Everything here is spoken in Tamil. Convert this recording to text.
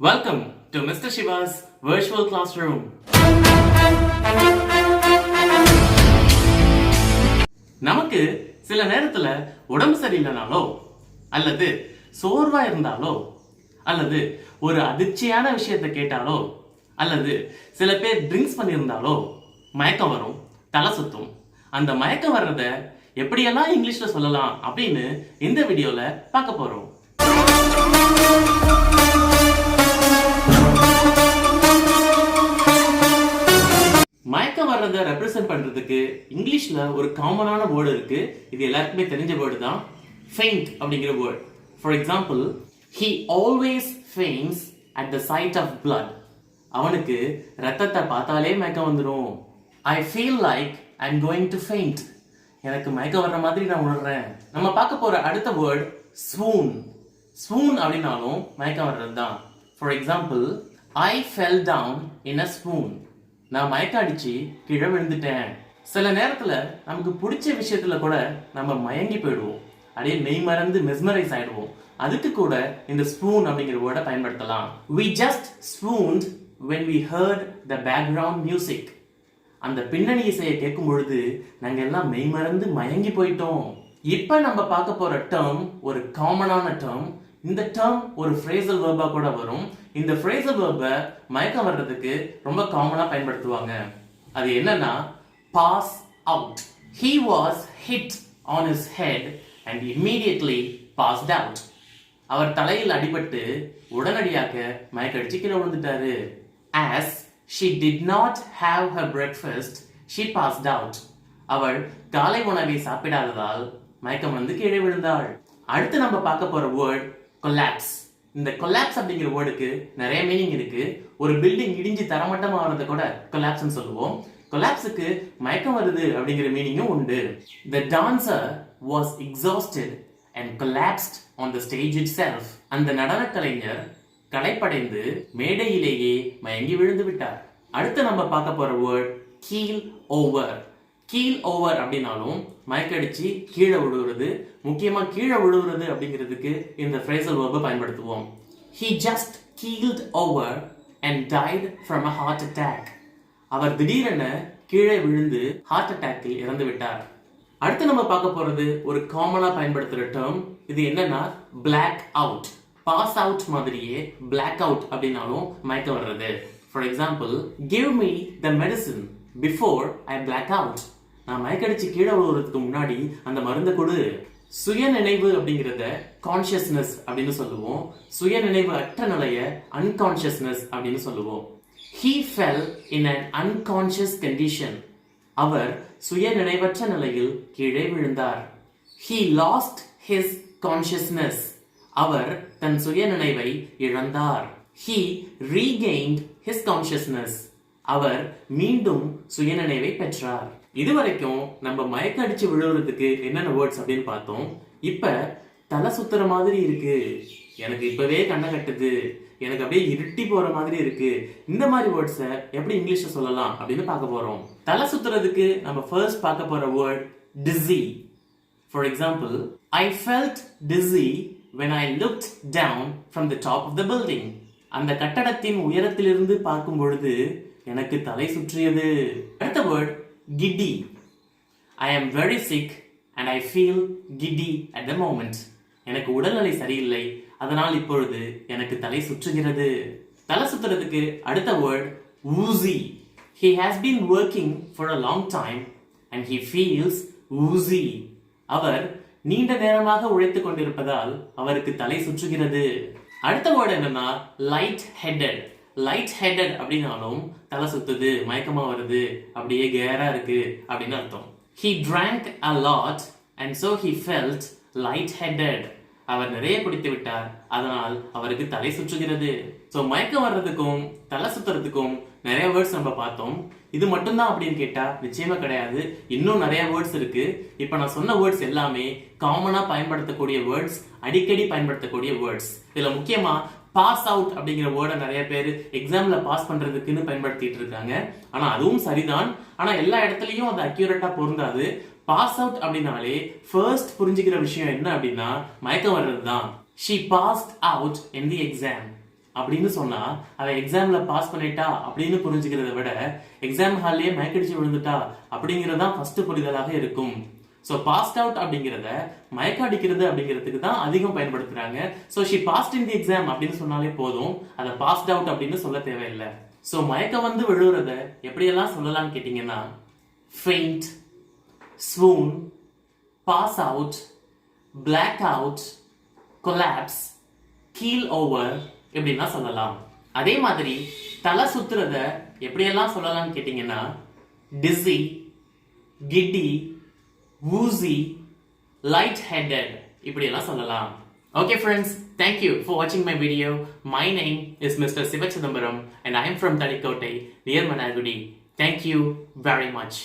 Welcome to Mr. Shiva's virtual classroom. நமக்கு சில நேரத்துல உடம்பு சரியில்லைனாலோ அல்லது சோர்வா இருந்தாலோ அல்லது ஒரு அதிர்ச்சியான விஷயத்தை கேட்டாலோ அல்லது சில பேர் ட்ரிங்க்ஸ் பண்ணியிருந்தாலோ மயக்கம் வரும் தலை சுத்தும் அந்த மயக்கம் வர்றத எப்படியெல்லாம் இங்கிலீஷ்ல சொல்லலாம் அப்படின்னு இந்த வீடியோல பார்க்க போறோம் மயக்கம் வர்றதை ரெப்ரசென்ட் பண்ணுறதுக்கு இங்கிலீஷில் ஒரு காமனான வேர்டு இருக்கு. இது எல்லாருக்குமே தெரிஞ்ச வேர்டு தான் ஃபெயிண்ட் அப்படிங்கிற word for example he always faints at the sight of blood அவனுக்கு ரத்தத்தை பார்த்தாலே மயக்கம் வந்துடும் I feel like I am going to faint எனக்கு மயக்கம் வர்ற மாதிரி நான் உணர்றேன். நம்ம பார்க்க போகிற அடுத்த வேர்டு ஸ்வூன் ஸ்வூன் அப்படின்னாலும் மயக்கம் வர்றது தான் for example I fell down in a swoon நான் மயக்கம் அடிச்சு கீழே விழுந்துட்டேன். சில நேரத்துல நமக்கு பிடிச்ச விஷயத்துல கூட நம்ம மயங்கி போயிடுவோம். அப்படியே மெய் மறந்து மெஸ்மரைஸ் ஆயிடுவோம். அதுக்கு கூட இந்த ஸ்பூன் அப்படிங்கிற வேர்டை பயன்படுத்தலாம். We just swooned when we heard the background music அந்த பின்னணி இசையை கேட்கும் பொழுது நாங்க எல்லாம் மெய் மறந்து மயங்கி போயிட்டோம். இப்ப நம்ம பார்க்க போற டேர்ம் ஒரு காமனான டேர்ம் இந்த டேர்ம் ஒரு ஃப்ரேசல் வேர்பா கூட வரும். இந்த ஃப்ரேசல் வேர்பை மயக்கம் வர்றதுக்கு ரொம்ப காமனாக பயன்படுத்துவாங்க. அது என்னன்னா pass out he was hit on his head and immediately passed out அவர் தலையில் அடிபட்டு உடனடியாக மயக்கடிச்சு கீழே விழுந்துட்டாரு. As she did not have her breakfast she passed out அவள் காலை உணவை சாப்பிடாததால் மயக்கம் வந்து கீழே விழுந்தாள். அடுத்து நம்ம பார்க்க போற வேர்ட் கொலாப்ஸ் இந்த கொலாப்ஸ் அப்படிங்கிற வேர்டுக்கு நிறைய மீனிங் இருக்கு. ஒரு பில்டிங் இடிஞ்சு தரமட்டம் கூட கொலாப்ஸ்னு சொல்லுவோம். கொலாப்ஸுக்கு மயக்கம் வருது அப்படிங்கிற மீனிங்கும் உண்டு. The dancer was exhausted and collapsed on the stage itself அந்த நடன கலைஞர் களைப்படைந்து மேடையிலேயே மயங்கி விழுந்து விட்டார். அடுத்து நம்ம பார்க்க போற word keel over keel over அப்படின்னாலும் மயக்கடிச்சு கீழே விழுகிறது முக்கியமா கீழே விழுகிறது அப்படிங்கிறதுக்கு இந்த ஃப்ரேசல் வேர்பை பயன்படுத்துவோம். He just keeled over and died from a heart attack அவர் திடீரென கீழே விழுந்து ஹார்ட் அட்டாக்கில் இறந்து விட்டார். அடுத்து நம்ம பார்க்க போறது ஒரு காமனா பயன்படுத்துகிற டேர்ம் இது என்னன்னா பிளாக் அவுட் பாஸ் அவுட் மாதிரியே பிளாக் அவுட் அப்படின்னாலும் மயக்கம் வர்றது. For example give me the medicine before I black out நான் மயக்கடிச்சு கீழே விழுறதுக்கு முன்னாடி அந்த மருந்தை கொடு. சுய நினைவு அப்படிங்கிறத கான்சியஸ்னஸ் அப்படின்னு சொல்லுவோம். சுய நினைவு அற்ற நிலைய அன்கான்சியஸ்னஸ் அப்படின்னு சொல்லுவோம். He fell in an unconscious condition அவர் சுய நினைவற்ற நிலையில் கீழே விழுந்தார். ஹீ லாஸ்ட் ஹிஸ் கான்ஷியஸ்னஸ் அவர் தன் சுய நினைவை இழந்தார். ஹீ ரீகெயின்ட் ஹிஸ் கான்ஷியஸ்னஸ் அவர் மீண்டும் சுயநினைவை பெற்றார். இதுவரைக்கும் நம்ம மயக்க அடிச்சு விழுறதுக்கு என்னென்ன வேர்ட்ஸ் அப்படின்னு பார்த்தோம். இப்ப தலை சுத்துற மாதிரி இருக்கு. எனக்கு இப்பவே கண்ணை கட்டுது. எனக்கு அப்படியே இருட்டி போற மாதிரி இருக்கு. இந்த மாதிரி வேர்ட்ஸை எப்படி இங்கிலீஷ்ல சொல்லலாம் அப்படின்னு பார்க்க போறோம். தலை சுத்துறதுக்கு நம்ம ஃபர்ஸ்ட் பார்க்க போற word dizzy for example I felt dizzy when I looked down from the top of the building அந்த கட்டடத்தின் உயரத்திலிருந்து பார்க்கும் பொழுது எனக்கு தலை சுற்றியது. அடுத்த word giddy. I am very sick and I feel giddy at the moment. எனக்கு உடல்நிலை சரியில்லை. அதனால் இப்பொழுது எனக்கு தலை சுற்றுகிறது. தலை சுற்றுறதுக்கு அடுத்த word woozy he has been working for a long time and he feels woozy அவர் நீண்ட நேரமாக உழைத்துக் கொண்டிருப்பதால் அவருக்கு தலை சுற்றுகிறது. அடுத்த வேர்டு என்னன்னா லைட் ஹெட்டட் லைட் ஹெட்டட் அப்படின்னாலும் தலை சுத்துது மயக்கமா வருது அப்படியே கேரா இருக்கு அப்படின்னு அர்த்தம். He drank a lot and so he felt light headed அவர் நிறைய குடித்து விட்டார் அதனால் அவருக்கு தலை சுற்றுகிறது. ஸோ மயக்கம் வர்றதுக்கும் தலை சுத்துறதுக்கும் நிறைய வேர்ட்ஸ் நம்ம பார்த்தோம். இது மட்டும்தான் அப்படின்னு கேட்டா நிச்சயமா கிடையாது. இன்னும் நிறைய வேர்ட்ஸ் இருக்கு. இப்போ நான் சொன்ன வேர்ட்ஸ் எல்லாமே காமனா பயன்படுத்தக்கூடிய வேர்ட்ஸ் அடிக்கடி பயன்படுத்தக்கூடிய வேர்ட்ஸ் இதுல முக்கியமா பாஸ் அவுட் அப்படிங்கிற வேர்டை நிறைய பேர் எக்ஸாம்ல பாஸ் பண்றதுக்குன்னு பயன்படுத்திட்டு இருக்காங்க. ஆனா அதுவும் சரிதான். ஆனா எல்லா இடத்துலயும் அது அக்யூரேட்டா பொருந்தாது. பாஸ் அவுட் அப்படின்னாலே ஃபர்ஸ்ட் புரிஞ்சுக்கிற விஷயம் என்ன அப்படின்னா மயக்கம் வர்றது தான் she passed out in the exam அப்படின்னு சொன்னா அவன் எக்ஸாம்ல பாஸ் பண்ணிட்டா அப்படின்னு புரிஞ்சுக்கிறத விட எக்ஸாம் ஹால்லயே மயக்கடிச்சு விழுந்துட்டா அப்படிங்கறது தான் ஃபர்ஸ்ட் புரிதலாக இருக்கும். ஸோ பாஸ்ட் அவுட் அப்படிங்கிறத மயக்க அடிக்கிறது அப்படிங்கிறதுக்கு தான் அதிகம் பயன்படுத்துறாங்க. So she passed in the exam அப்படின்னு சொன்னாலே போதும். அதை பாஸ்ட் அவுட் அப்படின்னு சொல்ல தேவையில்லை. ஸோ மயக்கம் வந்து விழுறத எப்படியெல்லாம் சொல்லலாம்னு கேட்டிங்கன்னா faint swoon pass out black out collapse keel over இப்படின்னா சொல்லலாம். அதே மாதிரி தலை சுத்துறத எப்படியெல்லாம் சொல்லலாம்னு கேட்டிங்கன்னா டிஸி கிட்டி woozy light headed இப்படியெல்லாம் சொல்லலாம் Okay friends, thank you for watching my video. My name is Mr. Siva Chidambaram and I am from Talikote, near Managudi. Thank you very much.